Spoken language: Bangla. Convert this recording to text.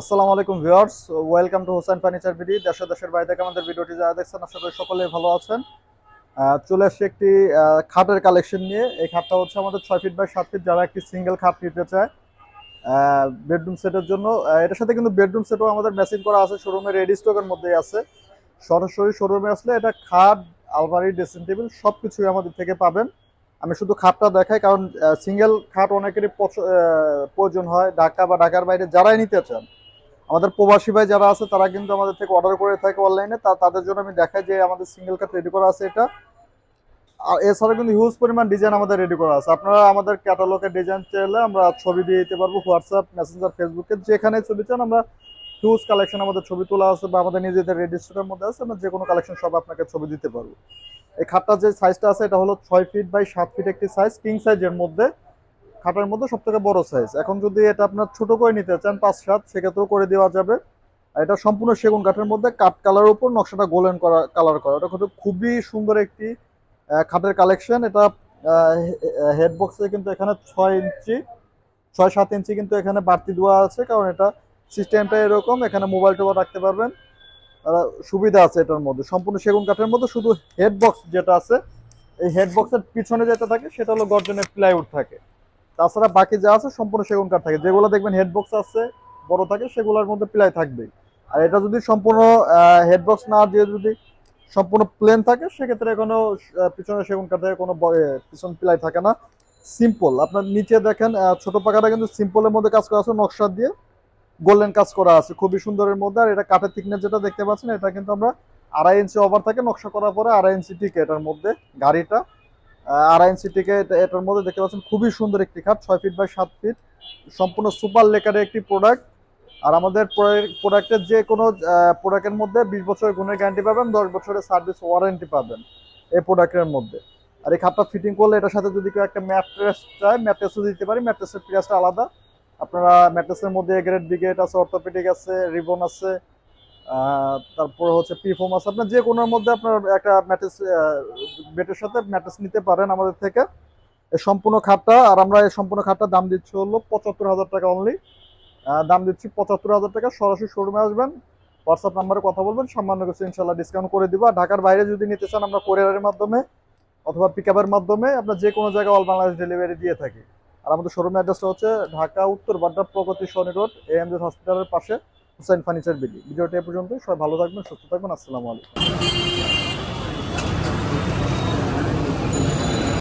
আসসালামু আলাইকুম viewers, welcome to Hossain furniture BD দেশের দেশের বাইরে থেকে আমাদের ভিডিওটি যারা দেখছেন, আশা করি সকলে ভালো আছেন। চলে আসছে একটি খাটের কালেকশন নিয়ে। এই খাটটা হচ্ছে আমাদের ছয় ফিট বাই সাত ফিট যারা একটি সিঙ্গেল খাট নিতে চায় বেডরুম সেটের জন্য। এটার সাথে কিন্তু বেডরুম সেটও আমাদের মেশিন করা আছে শোরুমে রেডি স্টকের মধ্যেই আছে। সরাসরি শোরুমে আসলে এটা খাট, আলমারি ড্রেসিং টেবিল সব কিছুই আমাদের থেকে পাবেন। আমি শুধু খাটটা দেখাই, কারণ সিঙ্গেল খাট অনেকেরই প্রয়োজন হয়। ঢাকা বা ঢাকার বাইরে যারাই নিতে চান আমাদের প্রবাসী ভাই যারা আছে, তারা কিন্তু আমাদের থেকে অর্ডার করে থাকে অনলাইনে তা তাদের জন্য আমি দেখাই যে আমাদের সিঙ্গেল কাট রেডি করা আছে এটা। আর এছাড়া কিন্তু হিউজ পরিমাণ ডিজাইন আমাদের রেডি করা আছে। আপনারা আমাদের ক্যাটালগের ডিজাইন চাইলে আমরা ছবি দিয়ে দিতে পারব হোয়াটসঅ্যাপ মেসেঞ্জার ফেসবুকে যেখানে ছবি চান আমরা হিউজ কালেকশন আমাদের ছবি তোলা আছে বা আমাদের নিজেদের রেজিস্টারের মধ্যে আছে, আমরা যে কোনো কালেকশন সব আপনাকে ছবি দিতে পারব। এই খাটটার যে সাইজটা আছে, এটা হলো ছয় ফিট বাই সাত ফিট একটি সাইজ কিং সাইজের মধ্যে। খাটের মধ্যে সব থেকে বড় সাইজ এখন যদি এটা আপনার ছোট করে নিতে চান, পাঁচ সাত, সেক্ষেত্রেও করে দেওয়া যাবে। এটা সম্পূর্ণ সেগুন কাঠের মধ্যে, কাঠ কালার উপর নকশাটা গোল্ডেন করা কালার করা। এটা খুবই সুন্দর একটি খাটের কালেকশন এটা হেড বক্সে কিন্তু এখানে ছয় ইঞ্চি, ছয় সাত ইঞ্চি কিন্তু এখানে বাড়তি দেওয়া আছে। কারণ এটা সিস্টেমটা এরকম, এখানে মোবাইল টোবাইল রাখতে পারবেন। সুবিধা আছে এটার মধ্যে। সম্পূর্ণ সেগুন কাঠের মধ্যে শুধু হেড বক্স যেটা আছে, এই হেড বক্সের পিছনে যেটা থাকে, সেটা হলো গর্জনের প্লাইউড থাকে। তাছাড়া বাকি যা আছে সম্পূর্ণ সেগুন কাঠ থাকে। যেগুলো দেখবেন হেড বক্স আছে, বড় থাকে, সেগুলোর মধ্যে প্লাই থাকবে। আর এটা যদি সম্পূর্ণ হেড বক্স না দিয়ে যদি সম্পূর্ণ প্লেন থাকে, সেক্ষেত্রে কোনো পিছনে সেগুন কাঠ থেকে কোনো পিছন প্লাই থাকে না। সিম্পল আপনার নিচে দেখেন ছোট পাকাটা কিন্তু সিম্পলের মধ্যে কাজ করা আছে নকশা দিয়ে গোল্ডেন কাজ করা আছে, খুবই সুন্দরের মধ্যে। আর এটা কাঠের থিকনেস যেটা দেখতে পাচ্ছেন, এটা কিন্তু আমরা আড়াই ইঞ্চি ওভার থাকে, নকশা করার পরে আড়াই ইঞ্চি টিকে এটার মধ্যে গাড়িটা। আড়াই ইঞ্চি এটা- এটার মধ্যে দেখতে পাচ্ছেন খুবই সুন্দর একটি খাট, ছয় ফিট বাই সাত ফিট সম্পূর্ণ সুপার লেকারের একটি প্রোডাক্ট আর আমাদের প্রোডাক্টের যে কোনো প্রোডাক্টের মধ্যে বিশ বছরের গুণের গ্যারান্টি পাবেন, দশ বছরের সার্ভিস ওয়ারেন্টি পাবেন এই প্রোডাক্টের মধ্যে। আর এই খাটটা ফিটিং করলে এটার সাথে যদি কেউ একটা ম্যাট্রেস চায় ম্যাট্রেসও দিতে পারি ম্যাট্রেসের প্রাইসটা আলাদা। আপনারা ম্যাট্রেসের মধ্যে গ্রেড বি আছে অর্থোপেডিক আছে রিবন আছে তারপরে হচ্ছে পিফোম আছে আপনার যে কোনোর মধ্যে আপনার একটা ম্যাট্রেস বেটের সাথে ম্যাট্রেস নিতে পারেন আমাদের থেকে এই সম্পূর্ণ খাটটা, আর আমরা এই সম্পূর্ণ খাটটা দাম দিচ্ছি হলো পঁচাত্তর হাজার টাকা অনলি দাম দিচ্ছি পঁচাত্তর হাজার টাকা, সরাসরি শোরুমে আসবেন হোয়াটসঅ্যাপ নাম্বারে কথা বলবেন, সামান্য কিছু ইনশাল্লাহ ডিসকাউন্ট করে দিব। আর ঢাকার বাইরে যদি নিতে চান আমরা কোরিয়ারের মাধ্যমে অথবা পিক মাধ্যমে আপনার যে কোনো জায়গায় অল বাংলাদেশ ডেলিভারি দিয়ে থাকি। আর আমাদের শোরুম অ্যাড্রেসটা হচ্ছে ঢাকা, উত্তর বাড্ডা প্রগতি সনি রোড এএমজেড হসপিটালের পাশে। Hussain furniture BD. ভিডিওটি এ পর্যন্ত সবাই ভালো থাকবেন সুস্থ থাকবেন। আসসালামু আলাইকুম।